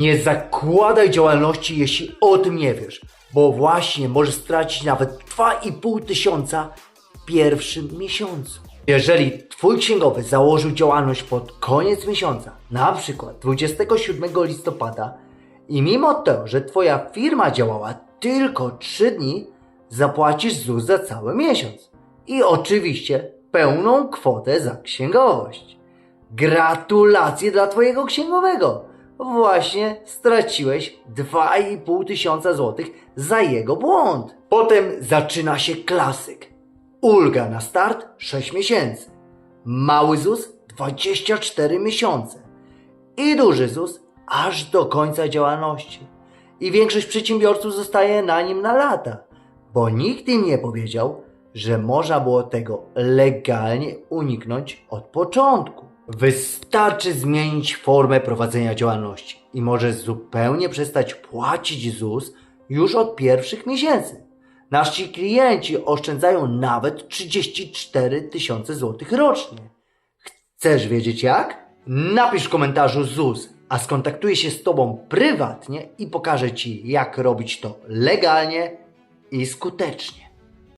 Nie zakładaj działalności, jeśli o tym nie wiesz, bo właśnie możesz stracić nawet 2,5 tysiąca w pierwszym miesiącu. Jeżeli twój księgowy założył działalność pod koniec miesiąca, na przykład 27 listopada, i mimo to, że twoja firma działała tylko 3 dni, zapłacisz ZUS za cały miesiąc. I oczywiście pełną kwotę za księgowość. Gratulacje dla twojego księgowego! Właśnie straciłeś 2,5 tysiąca złotych za jego błąd. Potem zaczyna się klasyk. Ulga na start 6 miesięcy. Mały ZUS 24 miesiące. I duży ZUS aż do końca działalności. I większość przedsiębiorców zostaje na nim na lata, bo nikt im nie powiedział, że można było tego legalnie uniknąć od początku. Wystarczy zmienić formę prowadzenia działalności i możesz zupełnie przestać płacić ZUS już od pierwszych miesięcy. Nasi klienci oszczędzają nawet 34 tysiące złotych rocznie. Chcesz wiedzieć jak? Napisz w komentarzu ZUS, a skontaktuję się z Tobą prywatnie i pokażę Ci, jak robić to legalnie i skutecznie.